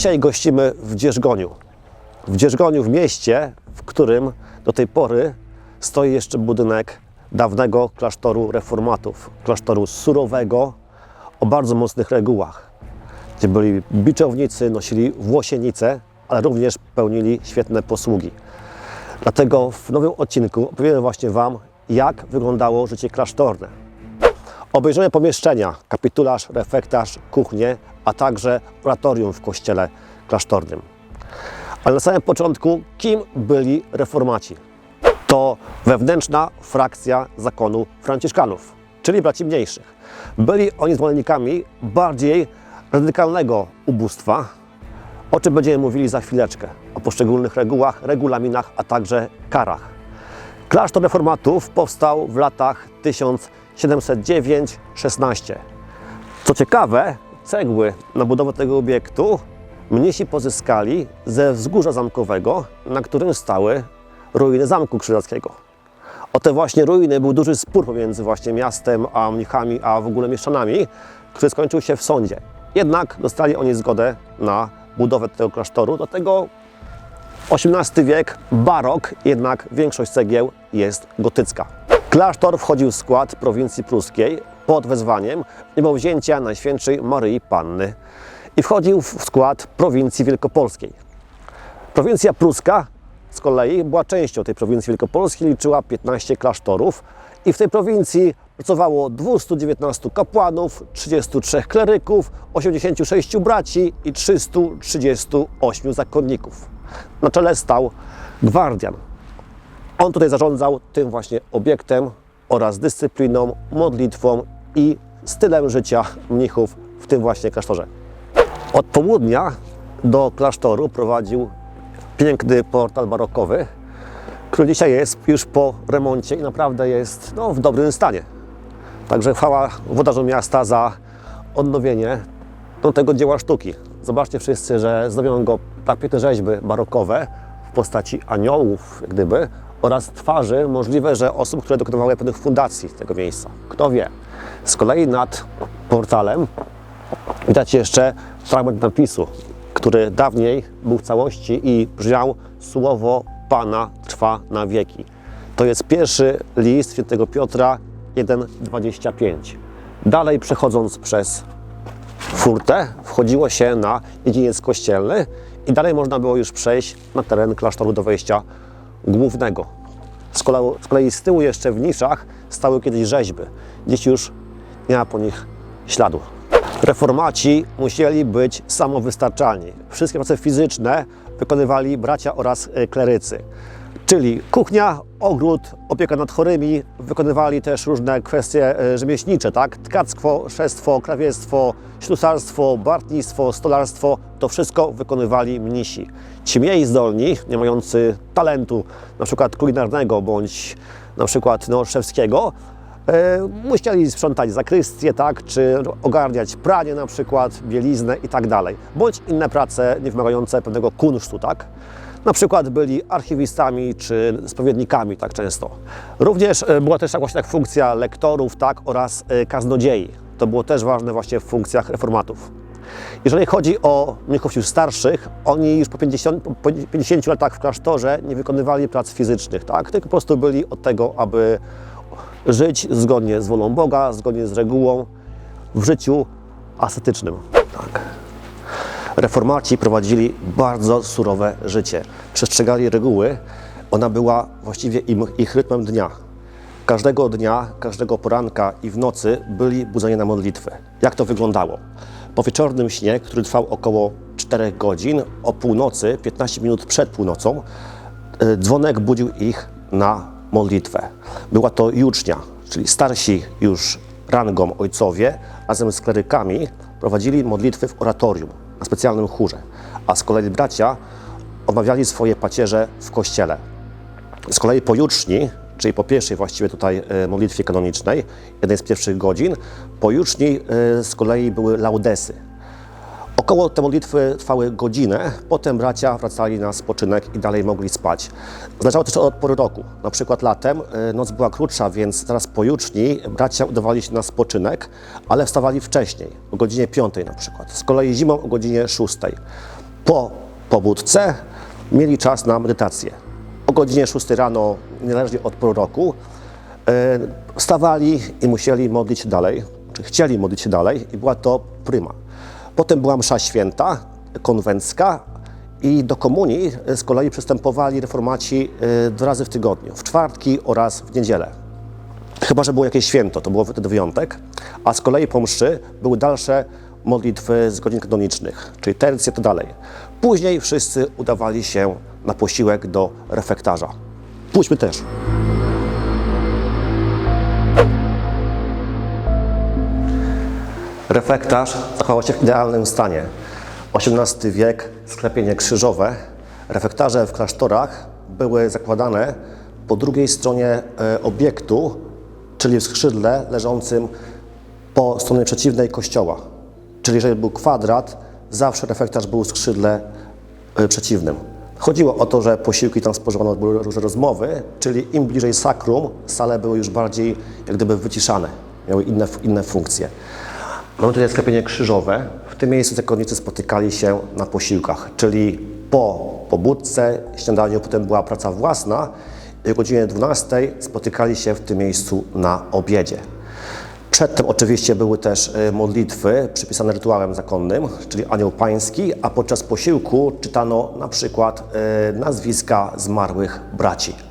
Dzisiaj gościmy w Dzierżgoniu. W Dzierżgoniu, w mieście, w którym do tej pory stoi jeszcze budynek dawnego klasztoru reformatów. Klasztoru surowego, o bardzo mocnych regułach. Gdzie byli biczownicy, nosili włosienice, ale również pełnili świetne posługi. Dlatego w nowym odcinku opowiemy właśnie Wam, jak wyglądało życie klasztorne. Obejrzymy pomieszczenia, kapitularz, refektarz, kuchnię, a także oratorium w kościele klasztornym. Ale na samym początku, kim byli reformaci? To wewnętrzna frakcja zakonu franciszkanów, czyli braci mniejszych. Byli oni zwolennikami bardziej radykalnego ubóstwa, o czym będziemy mówili za chwileczkę, o poszczególnych regułach, regulaminach, a także karach. Klasztor reformatów powstał w latach 1709-16. Co ciekawe, cegły na budowę tego obiektu mnisi pozyskali ze wzgórza zamkowego, na którym stały ruiny Zamku Krzyżackiego. O te właśnie ruiny był duży spór pomiędzy właśnie miastem a mnichami, a w ogóle mieszczanami, który skończył się w sądzie. Jednak dostali oni zgodę na budowę tego klasztoru, dlatego XVIII wiek, barok, jednak większość cegieł jest gotycka. Klasztor wchodził w skład prowincji pruskiej pod wezwaniem niebowzięcia Najświętszej Maryi Panny i wchodził w skład prowincji wielkopolskiej. Prowincja pruska z kolei była częścią tej prowincji wielkopolskiej, liczyła 15 klasztorów i w tej prowincji pracowało 219 kapłanów, 33 kleryków, 86 braci i 338 zakonników. Na czele stał gwardian. On tutaj zarządzał tym właśnie obiektem oraz dyscypliną, modlitwą i stylem życia mnichów w tym właśnie klasztorze. Od południa do klasztoru prowadził piękny portal barokowy, który dzisiaj jest już po remoncie i naprawdę jest no, w dobrym stanie. Także chwała włodarzom miasta za odnowienie no, tego dzieła sztuki. Zobaczcie wszyscy, że zrobiono go tak piękne rzeźby barokowe w postaci aniołów, gdyby, oraz twarzy możliwe, że osób, które dokonywały pewnych fundacji tego miejsca. Kto wie. Z kolei nad portalem widać jeszcze fragment napisu, który dawniej był w całości i brzmiał Słowo Pana trwa na wieki. To jest pierwszy list świętego Piotra 1,25. Dalej przechodząc przez furtę, wchodziło się na dziedziniec kościelny i dalej można było już przejść na teren klasztoru do wejścia głównego. Z kolei, z kolei z tyłu jeszcze w niszach stały kiedyś rzeźby. Dziś już nie ma po nich śladu. Reformaci musieli być samowystarczalni. Wszystkie prace fizyczne wykonywali bracia oraz klerycy. Czyli kuchnia, ogród, opieka nad chorymi, wykonywali też różne kwestie e, rzemieślnicze, tak? Tkactwo, szewstwo, krawiectwo, ślusarstwo, bartnictwo, stolarstwo, to wszystko wykonywali mnisi. Ci mniej zdolni, nie mający talentu na przykład kulinarnego bądź na przykład no, szewskiego, e, musieli sprzątać zakrystię, tak? Czy ogarniać pranie na przykład, bieliznę i tak dalej. Bądź inne prace nie wymagające pewnego kunsztu, tak? Na przykład byli archiwistami czy spowiednikami tak często. Również e, była też tak właśnie tak funkcja lektorów tak, oraz e, kaznodziei. To było też ważne właśnie w funkcjach reformatów. Jeżeli chodzi o mnichów już starszych, oni już po 50, po 50 latach w klasztorze nie wykonywali prac fizycznych, tak? tylko po prostu byli od tego, aby żyć zgodnie z wolą Boga, zgodnie z regułą w życiu ascetycznym. Tak. Reformaci prowadzili bardzo surowe życie. Przestrzegali reguły. Ona była właściwie im, ich rytmem dnia. Każdego dnia, każdego poranka i w nocy byli budzeni na modlitwę. Jak to wyglądało? Po wieczornym śnie, który trwał około 4 godzin, o północy, 15 minut przed północą, e, dzwonek budził ich na modlitwę. Była to jucznia, czyli starsi już rangą ojcowie razem z klerykami prowadzili modlitwy w oratorium na specjalnym chórze, a z kolei bracia odmawiali swoje pacierze w kościele. Z kolei po juczni, czyli po pierwszej właściwie tutaj e, modlitwie kanonicznej, jednej z pierwszych godzin, po juczni e, z kolei były laudesy. Około te modlitwy trwały godzinę, potem bracia wracali na spoczynek i dalej mogli spać. Zależało też od pory roku. Na przykład latem e, noc była krótsza, więc zaraz po bracia udawali się na spoczynek, ale wstawali wcześniej, o godzinie 5 na przykład. Z kolei zimą o godzinie 6. Po pobudce mieli czas na medytację. O godzinie 6 rano, niezależnie od pory roku, e, wstawali i musieli modlić dalej, czy chcieli modlić się dalej i była to pryma. Potem była msza święta, konwencka i do komunii e, z kolei przystępowali reformaci e, dwa razy w tygodniu, w czwartki oraz w niedzielę. Chyba, że było jakieś święto, to było wtedy wyjątek, a z kolei po mszy były dalsze modlitwy z godzin kanonicznych, czyli tercje to dalej. Później wszyscy udawali się na posiłek do refektarza. Pójdźmy też. Refektarz zachował się w idealnym stanie. XVIII wiek, sklepienie krzyżowe. Refektarze w klasztorach były zakładane po drugiej stronie e, obiektu, czyli w skrzydle leżącym po stronie przeciwnej kościoła. Czyli jeżeli był kwadrat, zawsze refektarz był w skrzydle y, przeciwnym. Chodziło o to, że posiłki tam spożywano, były różne rozmowy, czyli im bliżej sakrum, sale były już bardziej jak gdyby wyciszane, miały inne, inne funkcje. Mamy tutaj sklepienie krzyżowe. W tym miejscu zakonnicy spotykali się na posiłkach, czyli po pobudce, śniadaniu, potem była praca własna i o godzinie 12 spotykali się w tym miejscu na obiedzie. Przedtem oczywiście były też e, modlitwy przypisane rytuałem zakonnym, czyli Anioł Pański, a podczas posiłku czytano na przykład e, nazwiska zmarłych braci.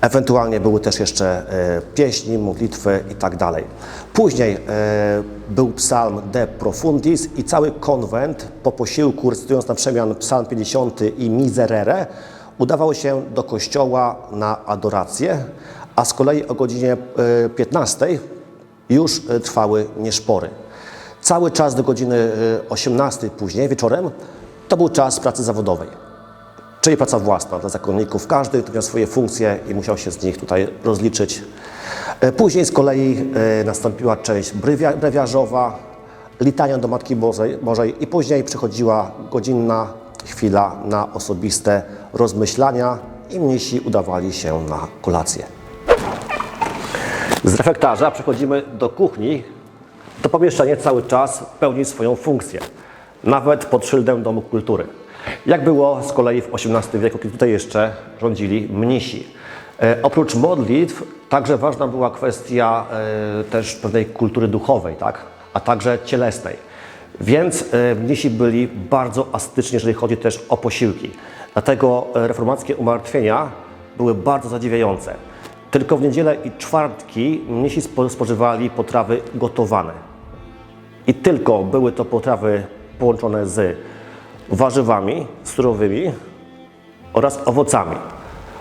Ewentualnie były też jeszcze e, pieśni, modlitwy i tak dalej. Później był psalm De Profundis i cały konwent po posiłku, recytując na przemian psalm 50 i Miserere, udawał się do kościoła na adorację, a z kolei o godzinie 15 już e, trwały nieszpory. Cały czas do godziny e, 18 później, wieczorem, to był czas pracy zawodowej, czyli praca własna dla zakonników. Każdy miał swoje funkcje i musiał się z nich tutaj rozliczyć. E, Później z kolei nastąpiła część brewia- brewiarzowa, litania do Matki Bożej i później przychodziła godzinna chwila na osobiste rozmyślania i mnisi udawali się na kolację. Z refektarza przechodzimy do kuchni. To pomieszczenie cały czas pełni swoją funkcję, nawet pod szyldem Domu Kultury. Jak było z kolei w XVIII wieku, kiedy tutaj jeszcze rządzili mnisi. E, oprócz modlitw także ważna była kwestia e, też pewnej kultury duchowej, tak? a także cielesnej. Więc e, mnisi byli bardzo astyczni, jeżeli chodzi też o posiłki. Dlatego reformackie umartwienia były bardzo zadziwiające. Tylko w niedzielę i czwartki mnisi spo- spożywali potrawy gotowane. I tylko były to potrawy połączone z warzywami surowymi oraz owocami.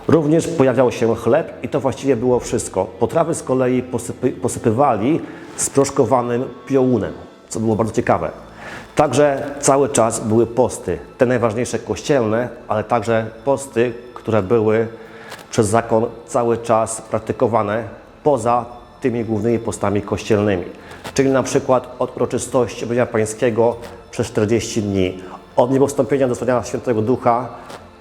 Również pojawiał się chleb i to właściwie było wszystko. Potrawy z kolei posypy, posypywali sproszkowanym piołunem, co było bardzo ciekawe. Także cały czas były posty, te najważniejsze kościelne, ale także posty, które były przez zakon cały czas praktykowane poza tymi głównymi postami kościelnymi. Czyli na przykład od uroczystości Objawienia Pańskiego przez 40 dni, od niebowstąpienia do stworzenia Świętego Ducha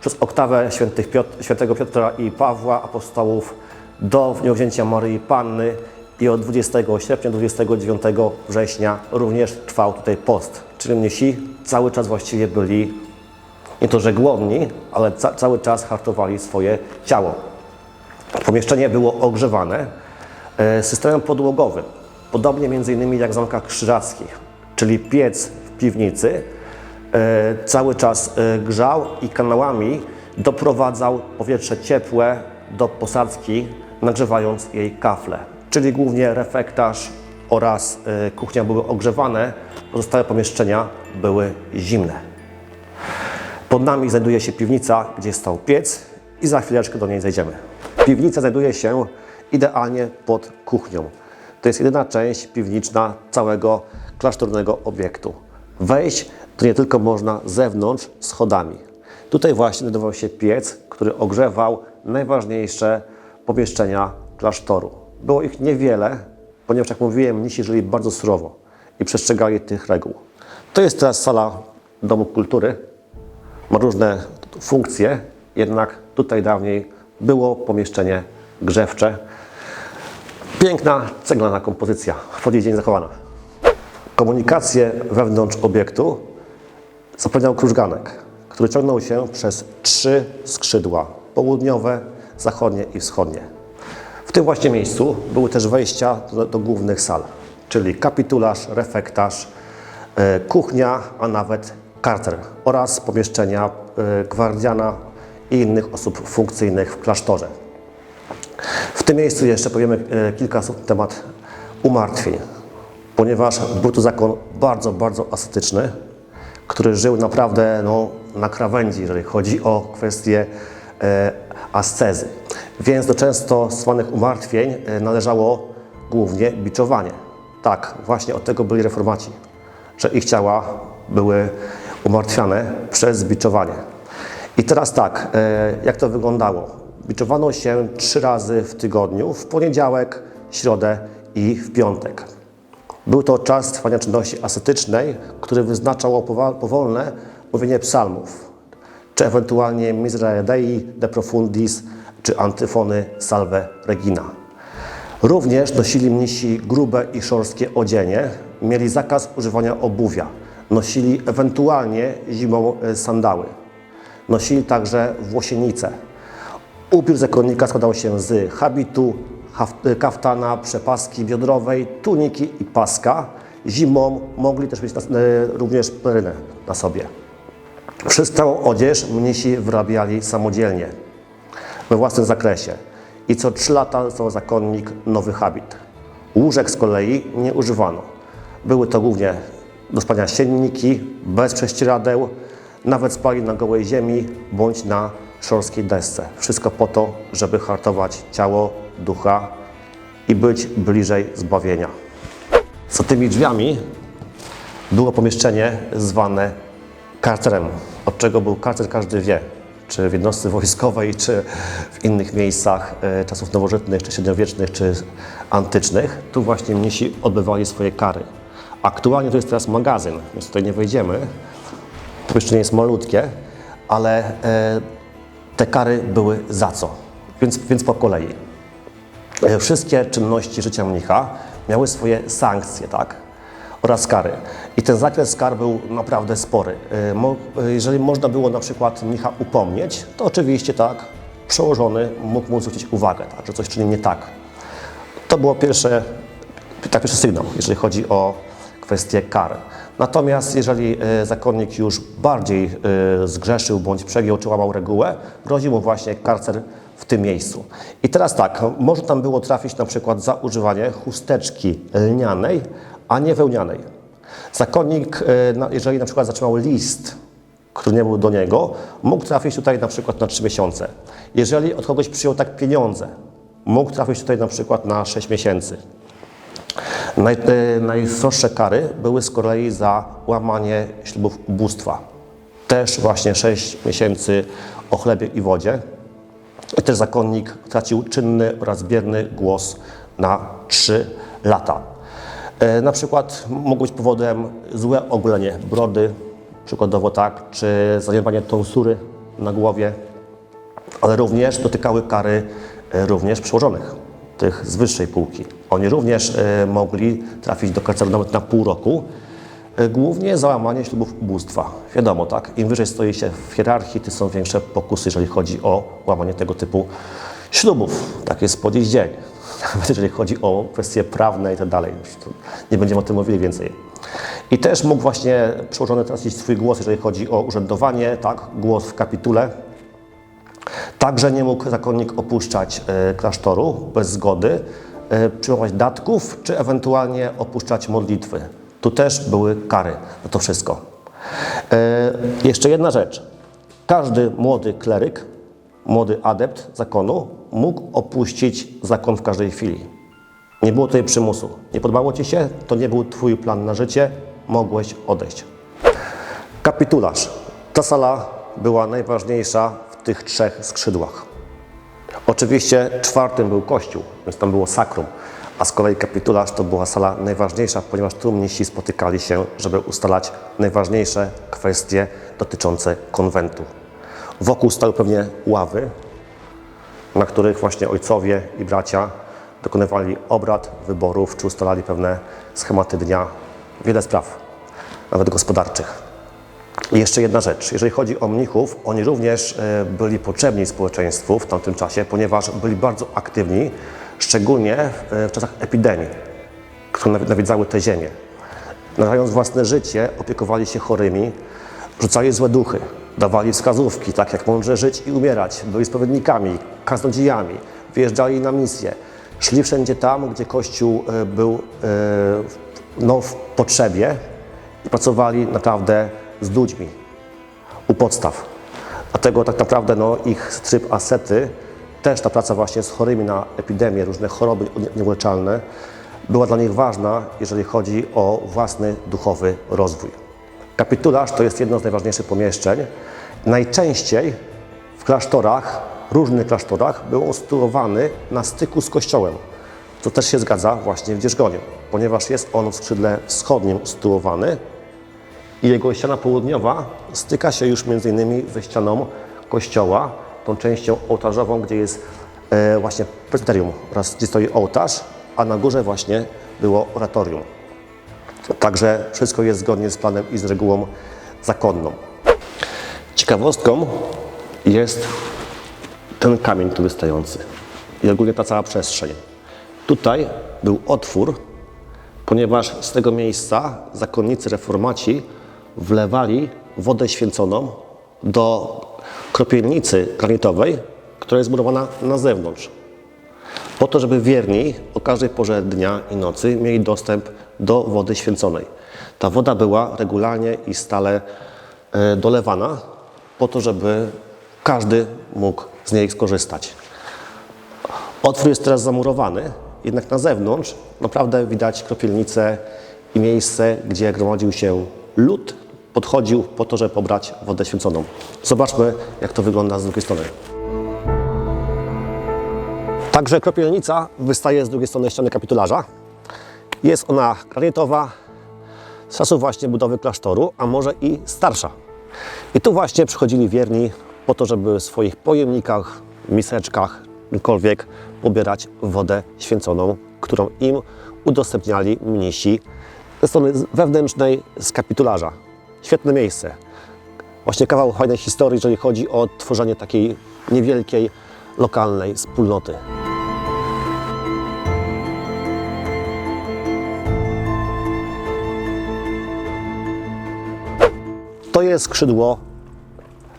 przez oktawę świętych Piotr, świętego Piotra i Pawła, apostołów, do wniowzięcia Maryi Panny i od 20 sierpnia do 29 września również trwał tutaj post. Czyli mnisi cały czas właściwie byli nie to, że głodni, ale ca cały czas hartowali swoje ciało. Pomieszczenie było ogrzewane e, systemem podłogowym, podobnie między innymi jak w zamkach krzyżackich, czyli piec w piwnicy cały czas e, grzał i kanałami doprowadzał powietrze ciepłe do posadzki, nagrzewając jej kafle. Czyli głównie refektarz oraz e, kuchnia były ogrzewane, pozostałe pomieszczenia były zimne. Pod nami znajduje się piwnica, gdzie stał piec i za chwileczkę do niej zejdziemy. Piwnica znajduje się idealnie pod kuchnią. To jest jedyna część piwniczna całego klasztornego obiektu. Wejść to nie tylko można zewnątrz schodami. Tutaj właśnie znajdował się piec, który ogrzewał najważniejsze pomieszczenia klasztoru. Było ich niewiele, ponieważ jak mówiłem, mnisi żyli bardzo surowo i przestrzegali tych reguł. To jest teraz sala Domu Kultury, ma różne funkcje, jednak tutaj dawniej było pomieszczenie grzewcze. Piękna ceglana kompozycja, po dziś dzień zachowana. Komunikację wewnątrz obiektu zapewniał krużganek, który ciągnął się przez trzy skrzydła południowe, zachodnie i wschodnie. W tym właśnie miejscu były też wejścia do, do głównych sal, czyli kapitularz, refektarz, e, kuchnia, a nawet karter oraz pomieszczenia e, gwardiana i innych osób funkcyjnych w klasztorze. W tym miejscu jeszcze powiemy e, kilka słów na temat umartwień, ponieważ był to zakon bardzo, bardzo ascetyczny, który żył naprawdę no, na krawędzi, jeżeli chodzi o kwestie e, ascezy. Więc do często stosowanych umartwień e, należało głównie biczowanie. Tak, właśnie od tego byli reformaci, że ich ciała były umartwiane przez biczowanie. I teraz tak, e, jak to wyglądało? Biczowano się trzy razy w tygodniu, w poniedziałek, środę i w piątek. Był to czas trwania czynności ascetycznej, który wyznaczało powa- powolne mówienie psalmów, czy ewentualnie Miserere Dei, De Profundis, czy antyfony Salve Regina. Również nosili mnisi grube i szorstkie odzienie, mieli zakaz używania obuwia, nosili ewentualnie zimą e, sandały. Nosili także włosienice. Ubiór zakonnika składał się z habitu, kaftana, przepaski biodrowej, tuniki i paska. Zimą mogli też mieć nas- e, również perynę na sobie. Wszystką odzież mnisi wyrabiali samodzielnie, we własnym zakresie. I co trzy lata dostał zakonnik nowy habit. Łóżek z kolei nie używano. Były to głównie do spania sienniki, bez prześcieradeł, nawet spali na gołej ziemi bądź na szorstkiej desce. Wszystko po to, żeby hartować ciało, ducha i być bliżej zbawienia. Za tymi drzwiami było pomieszczenie zwane karcerem. Od czego był karcer każdy wie. Czy w jednostce wojskowej, czy w innych miejscach e, czasów nowożytnych, czy średniowiecznych, czy antycznych. Tu właśnie mnisi odbywali swoje kary. Aktualnie to jest teraz magazyn, więc tutaj nie wejdziemy. Pomieszczenie jest malutkie, ale e, te kary były za co? Więc, więc po kolei. E, Wszystkie czynności życia mnicha miały swoje sankcje, tak? Oraz kary. I ten zakres kar był naprawdę spory. E, e, Jeżeli można było na przykład mnicha upomnieć, to oczywiście tak, przełożony mógł mu zwrócić uwagę, tak, że coś czyni nie tak. To było pierwsze, tak, pierwszy sygnał, jeżeli chodzi o kwestię kar. Natomiast jeżeli zakonnik już bardziej zgrzeszył bądź przegiął czy łamał regułę, groził mu właśnie karcer w tym miejscu. I teraz tak, może tam było trafić na przykład za używanie chusteczki lnianej, a nie wełnianej. Zakonnik, e, jeżeli na przykład zatrzymał list, który nie był do niego, mógł trafić tutaj na przykład na 3 miesiące. Jeżeli od kogoś przyjął tak pieniądze, mógł trafić tutaj na przykład na 6 miesięcy. Naj, e, najstroższe kary były z kolei za łamanie ślubów ubóstwa. Też właśnie 6 miesięcy o chlebie i wodzie. Też zakonnik tracił czynny oraz bierny głos na 3 lata. E, Na przykład mogło być powodem złe ogolenie brody, przykładowo tak, czy zaniedbanie tonsury na głowie, ale również dotykały kary e, również przełożonych, tych z wyższej półki. Oni również e, mogli trafić do karceru nawet na pół roku, głównie za łamanie ślubów ubóstwa. Wiadomo, tak, im wyżej stoi się w hierarchii, tym są większe pokusy, jeżeli chodzi o łamanie tego typu ślubów. Tak jest po dziś dzień. Nawet jeżeli chodzi o kwestie prawne i tak dalej. Nie będziemy o tym mówili więcej. I też mógł właśnie przełożony tracić swój głos, jeżeli chodzi o urzędowanie, tak, głos w kapitule, Także nie mógł zakonnik opuszczać e, klasztoru bez zgody, e, przyjmować datków, czy ewentualnie opuszczać modlitwy. Tu też były kary za to wszystko. E, jeszcze jedna rzecz. Każdy młody kleryk, młody adept zakonu mógł opuścić zakon w każdej chwili. Nie było tutaj przymusu. Nie podobało Ci się, to nie był Twój plan na życie, mogłeś odejść. Kapitularz. Ta sala była najważniejsza w tych trzech skrzydłach. Oczywiście czwartym był kościół, więc tam było sakrum, a z kolei kapitularz to była sala najważniejsza, ponieważ tu mnisi spotykali się, żeby ustalać najważniejsze kwestie dotyczące konwentu. Wokół stały pewnie ławy, na których właśnie ojcowie i bracia dokonywali obrad, wyborów, czy ustalali pewne schematy dnia, wiele spraw, nawet gospodarczych. I jeszcze jedna rzecz. Jeżeli chodzi o mnichów, oni również e, byli potrzebni społeczeństwu w tamtym czasie, ponieważ byli bardzo aktywni, szczególnie w, e, w czasach epidemii, które nawi- nawiedzały tę ziemię. Narażając własne życie, opiekowali się chorymi, rzucali złe duchy, dawali wskazówki, tak jak mądrze żyć i umierać. Byli spowiednikami, kaznodziejami, wyjeżdżali na misje. Szli wszędzie tam, gdzie Kościół e, był e, no, w potrzebie i pracowali naprawdę z ludźmi u podstaw. Dlatego tak naprawdę no, ich tryb asety, też ta praca właśnie z chorymi na epidemię, różne choroby nieuleczalne, była dla nich ważna, jeżeli chodzi o własny duchowy rozwój. Kapitularz to jest jedno z najważniejszych pomieszczeń. Najczęściej w klasztorach, różnych klasztorach, był on sytuowany na styku z kościołem. To też się zgadza właśnie w Dzierżgoniu, ponieważ jest on w skrzydle wschodnim sytuowany, i jego ściana południowa styka się już między innymi ze ścianą kościoła, tą częścią ołtarzową, gdzie jest e, właśnie presbyterium oraz gdzie stoi ołtarz, a na górze właśnie było oratorium. Także wszystko jest zgodnie z planem i z regułą zakonną. Ciekawostką jest ten kamień tu wystający i ogólnie ta cała przestrzeń. Tutaj był otwór, ponieważ z tego miejsca zakonnicy reformaci wlewali wodę święconą do kropielnicy granitowej, która jest zbudowana na zewnątrz. Po to, żeby wierni o każdej porze dnia i nocy mieli dostęp do wody święconej. Ta woda była regularnie i stale e, dolewana po to, żeby każdy mógł z niej skorzystać. Otwór jest teraz zamurowany, jednak na zewnątrz naprawdę widać kropielnicę i miejsce, gdzie gromadził się lud, podchodził po to, żeby pobrać wodę święconą. Zobaczmy, jak to wygląda z drugiej strony. Także kropielnica wystaje z drugiej strony ściany kapitularza. Jest ona granitowa, z czasów właśnie budowy klasztoru, a może i starsza. I tu właśnie przychodzili wierni po to, żeby w swoich pojemnikach, miseczkach, czymkolwiek pobierać wodę święconą, którą im udostępniali mnisi ze strony wewnętrznej z kapitularza. Świetne miejsce. Właśnie kawał fajnej historii, jeżeli chodzi o tworzenie takiej niewielkiej, lokalnej wspólnoty. To jest skrzydło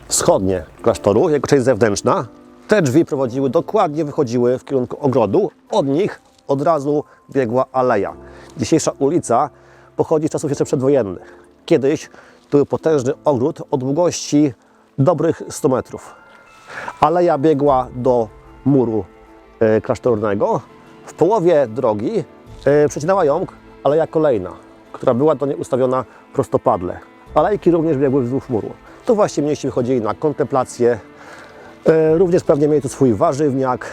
wschodnie klasztoru, jego część zewnętrzna. Te drzwi prowadziły dokładnie, wychodziły w kierunku ogrodu. Od nich od razu biegła aleja. Dzisiejsza ulica pochodzi z czasów jeszcze przedwojennych. Kiedyś to był potężny ogród o długości dobrych 100 metrów. Aleja biegła do muru e, klasztornego. W połowie drogi e, przecinała ją aleja kolejna, która była do niej ustawiona prostopadle. Alejki również biegły wzdłuż muru. Tu właśnie mniejsi wychodzili na kontemplację. E, Również pewnie mieli tu swój warzywniak,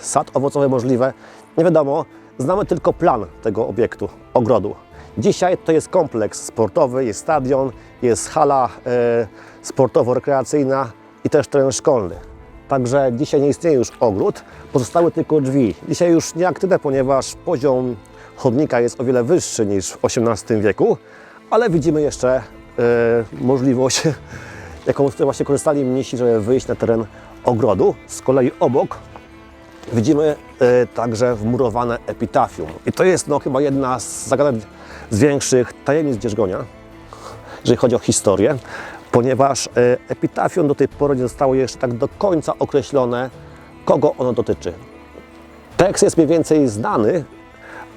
sad owocowy możliwe. Nie wiadomo, znamy tylko plan tego obiektu, ogrodu. Dzisiaj to jest kompleks sportowy, jest stadion, jest hala e, sportowo-rekreacyjna i też teren szkolny. Także dzisiaj nie istnieje już ogród, pozostały tylko drzwi. Dzisiaj już nieaktywne, ponieważ poziom chodnika jest o wiele wyższy niż w XVIII wieku, ale widzimy jeszcze e, możliwość, jaką z której właśnie korzystali mnisi, żeby wyjść na teren ogrodu. Z kolei obok widzimy e, także wmurowane epitafium. I to jest no, chyba jedna z zagadnień z większych tajemnic Dzierżgonia, jeżeli chodzi o historię, ponieważ e, epitafium do tej pory nie zostało jeszcze tak do końca określone, kogo ono dotyczy. Tekst jest mniej więcej znany,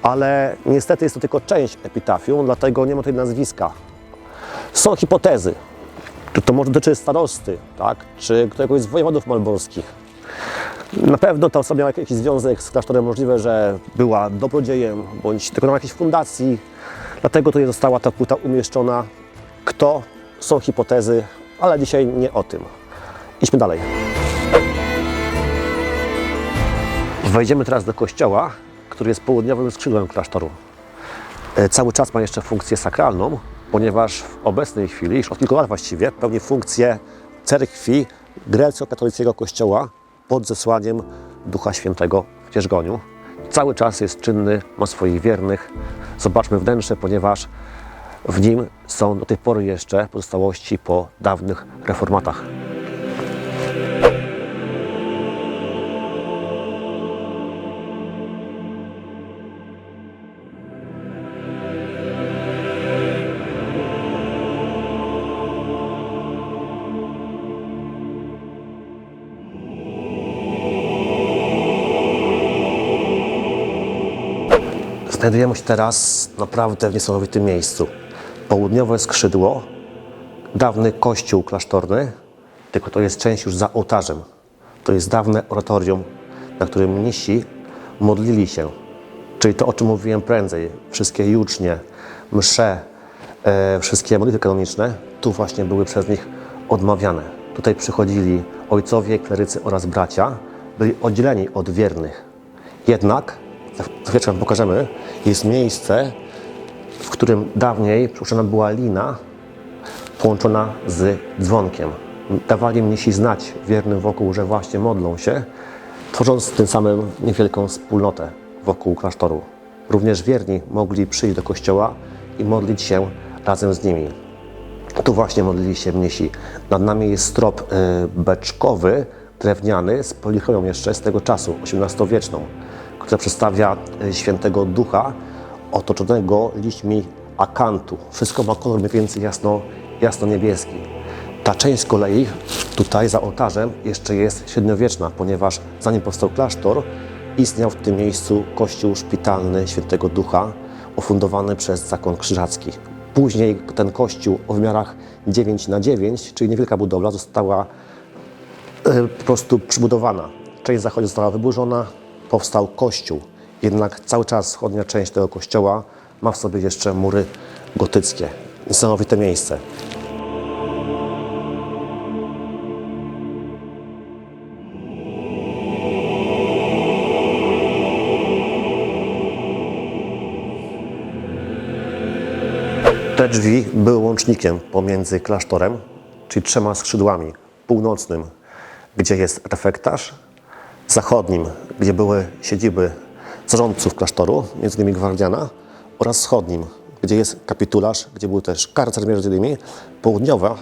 ale niestety jest to tylko część epitafium, dlatego nie ma tutaj nazwiska. Są hipotezy, czy to może dotyczy starosty, tak? czy któregoś z wojewodów malborskich. Na pewno ta osoba miała jakiś związek z klasztorem, możliwe, że była dobrodziejem bądź dokonała jakiejś fundacji, dlatego tutaj została ta płyta umieszczona. Kto? Są hipotezy, ale dzisiaj nie o tym. Idźmy dalej. Wejdziemy teraz do kościoła, który jest południowym skrzydłem klasztoru. E, Cały czas ma jeszcze funkcję sakralną, ponieważ w obecnej chwili, już od kilku lat właściwie, pełni funkcję cerkwi grecko-katolickiego kościoła pod zesłaniem Ducha Świętego w Dzierżgoniu. Cały czas jest czynny, ma swoich wiernych. Zobaczmy wnętrze, ponieważ W nim są do tej pory jeszcze pozostałości po dawnych reformatach. Znajdujemy się teraz naprawdę w niesamowitym miejscu. Południowe skrzydło, dawny kościół klasztorny, tylko to jest część już za ołtarzem. To jest dawne oratorium, na którym mnisi modlili się. Czyli to, o czym mówiłem prędzej, wszystkie jucznie, msze, e, wszystkie modlitwy kanoniczne, tu właśnie były przez nich odmawiane. Tutaj przychodzili ojcowie, klerycy oraz bracia, byli oddzieleni od wiernych. Jednak, za za chwileczkę pokażemy, jest miejsce, w którym dawniej przypuszczona była lina połączona z dzwonkiem. Dawali mnisi znać wiernym wokół, że właśnie modlą się, tworząc tym samym niewielką wspólnotę wokół klasztoru. Również wierni mogli przyjść do kościoła i modlić się razem z nimi. Tu właśnie modlili się mnisi. Nad nami jest strop y, beczkowy, drewniany, z polichromią jeszcze z tego czasu, XVIII-wieczną, która przedstawia y, świętego ducha otoczonego liśćmi akantu. Wszystko ma kolor mniej więcej jasno, jasno-niebieski. Ta część z kolei tutaj za ołtarzem jeszcze jest średniowieczna, ponieważ zanim powstał klasztor, istniał w tym miejscu kościół szpitalny świętego ducha, ufundowany przez zakon krzyżacki. Później ten kościół o wymiarach 9 na 9, czyli niewielka budowla, została e, po prostu przybudowana. Część zachodnia została wyburzona, powstał kościół. Jednak cały czas wschodnia część tego kościoła ma w sobie jeszcze mury gotyckie. Niesamowite miejsce. Te drzwi były łącznikiem pomiędzy klasztorem, czyli trzema skrzydłami. Północnym, gdzie jest refektarz, zachodnim, gdzie były siedziby zarządców klasztoru, między innymi gwardiana, oraz wschodnim, gdzie jest kapitularz, gdzie był też karcer między innymi, południowa,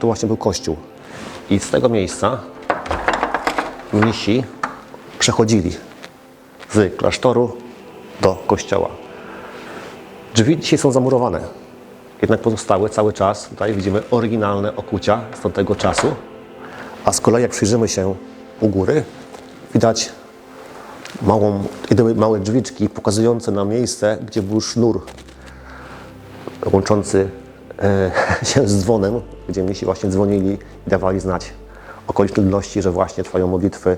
to właśnie był kościół. I z tego miejsca mnisi przechodzili z klasztoru do kościoła. Drzwi dzisiaj są zamurowane, jednak pozostały cały czas, tutaj widzimy oryginalne okucia z tamtego czasu, a z kolei jak przyjrzymy się u góry, widać małą, małe drzwiczki pokazujące nam miejsce, gdzie był sznur łączący e, się z dzwonem, gdzie mnisi właśnie dzwonili i dawali znać okoliczne ludności, że właśnie trwają modlitwy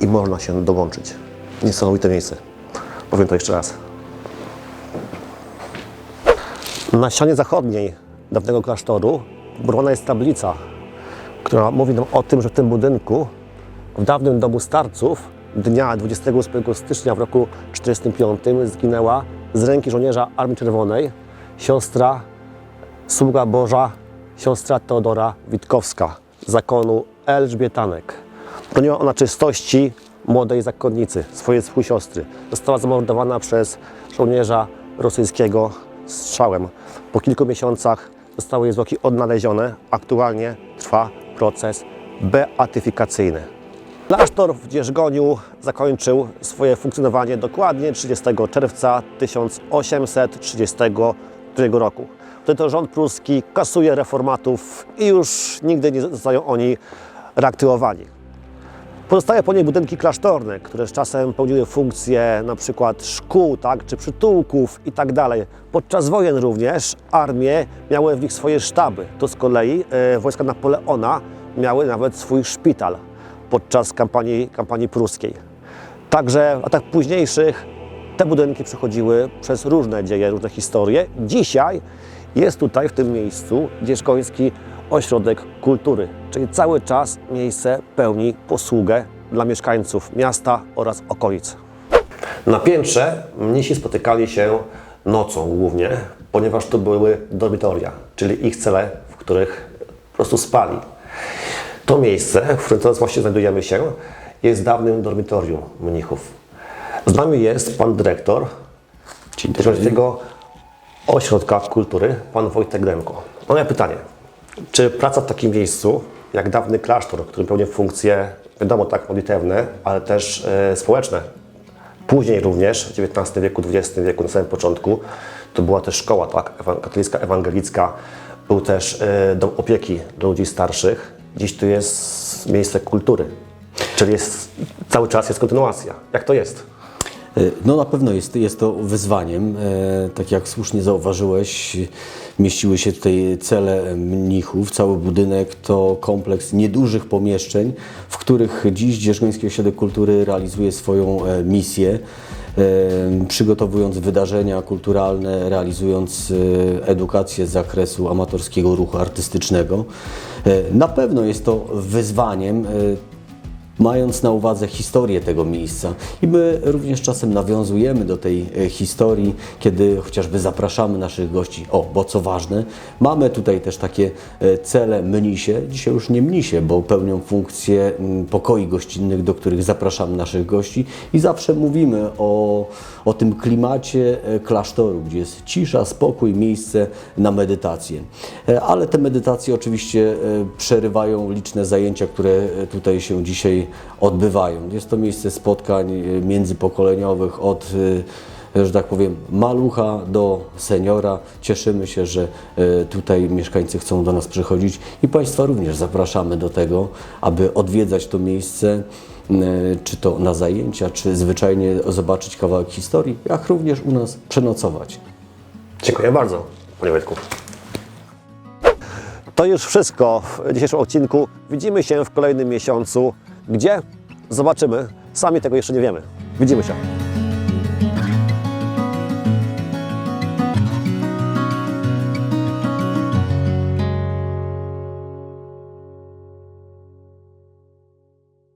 i można się dołączyć. Niesamowite miejsce. Powiem to jeszcze raz. Na ścianie zachodniej dawnego klasztoru budowana jest tablica, która mówi nam o tym, że w tym budynku, w dawnym domu starców, dnia 28 stycznia w roku 1945 zginęła z ręki żołnierza Armii Czerwonej siostra, sługa Boża, siostra Teodora Witkowska z zakonu Elżbietanek. Broniła ona czystości młodej zakonnicy, swojej swój siostry. Została zamordowana przez żołnierza rosyjskiego strzałem. Po kilku miesiącach zostały jej zwłoki odnalezione. Aktualnie trwa proces beatyfikacyjny. Klasztor w Dzierżgoniu zakończył swoje funkcjonowanie dokładnie 30 czerwca 1832 roku. Wtedy to rząd pruski kasuje reformatów i już nigdy nie zostają oni reaktywowani. Pozostały po niej budynki klasztorne, które z czasem pełniły funkcje przykład szkół, tak, czy przytułków i tak. Podczas wojen również armie miały w nich swoje sztaby. To z kolei e, wojska Napoleona miały nawet swój szpital podczas kampanii, kampanii pruskiej. Także w latach późniejszych te budynki przechodziły przez różne dzieje, różne historie. Dzisiaj jest tutaj, w tym miejscu, Dzierżkoński Ośrodek Kultury, czyli cały czas miejsce pełni posługę dla mieszkańców miasta oraz okolic. Na piętrze mnisi spotykali się nocą głównie, ponieważ to były dormitoria, czyli ich cele, w których po prostu spali. To miejsce, w którym teraz właśnie znajdujemy się, jest dawnym dormitorium mnichów. Z nami jest pan dyrektor, tego Ośrodka Kultury, pan Wojtek Demko. Moje pytanie, czy praca w takim miejscu, jak dawny klasztor, który pełni funkcje, wiadomo, tak modlitewne, ale też e, społeczne, później również, w XIX wieku, XX wieku, na samym początku, to była też szkoła tak, katolicka, ewangelicka, był też e, dom opieki dla ludzi starszych. Dziś tu jest miejsce kultury, czyli jest, cały czas jest kontynuacja. Jak to jest? No na pewno jest, jest to wyzwaniem. E, Tak jak słusznie zauważyłeś, mieściły się tutaj cele mnichów. Cały budynek to kompleks niedużych pomieszczeń, w których dziś Dzierżgoński Ośrodek Kultury realizuje swoją e, misję, e, przygotowując wydarzenia kulturalne, realizując e, edukację z zakresu amatorskiego ruchu artystycznego. E, Na pewno jest to wyzwaniem. e, mając na uwadze historię tego miejsca. I my również czasem nawiązujemy do tej e, historii, kiedy chociażby zapraszamy naszych gości. O, bo co ważne, mamy tutaj też takie cele mnisie, dzisiaj już nie mnisie, bo pełnią funkcję pokoi gościnnych, do których zapraszamy naszych gości i zawsze mówimy o, o tym klimacie e, klasztoru, gdzie jest cisza, spokój, miejsce na medytację. E, Ale te medytacje oczywiście e, przerywają liczne zajęcia, które tutaj się dzisiaj odbywają. Jest to miejsce spotkań międzypokoleniowych od że tak powiem, malucha do seniora. Cieszymy się, że tutaj mieszkańcy chcą do nas przychodzić i Państwa również zapraszamy do tego, aby odwiedzać to miejsce, czy to na zajęcia, czy zwyczajnie zobaczyć kawałek historii, jak również u nas przenocować. Dziękuję bardzo, panie Wojtku. To już wszystko w dzisiejszym odcinku. Widzimy się w kolejnym miesiącu. Gdzie? Zobaczymy. Sami tego jeszcze nie wiemy. Widzimy się.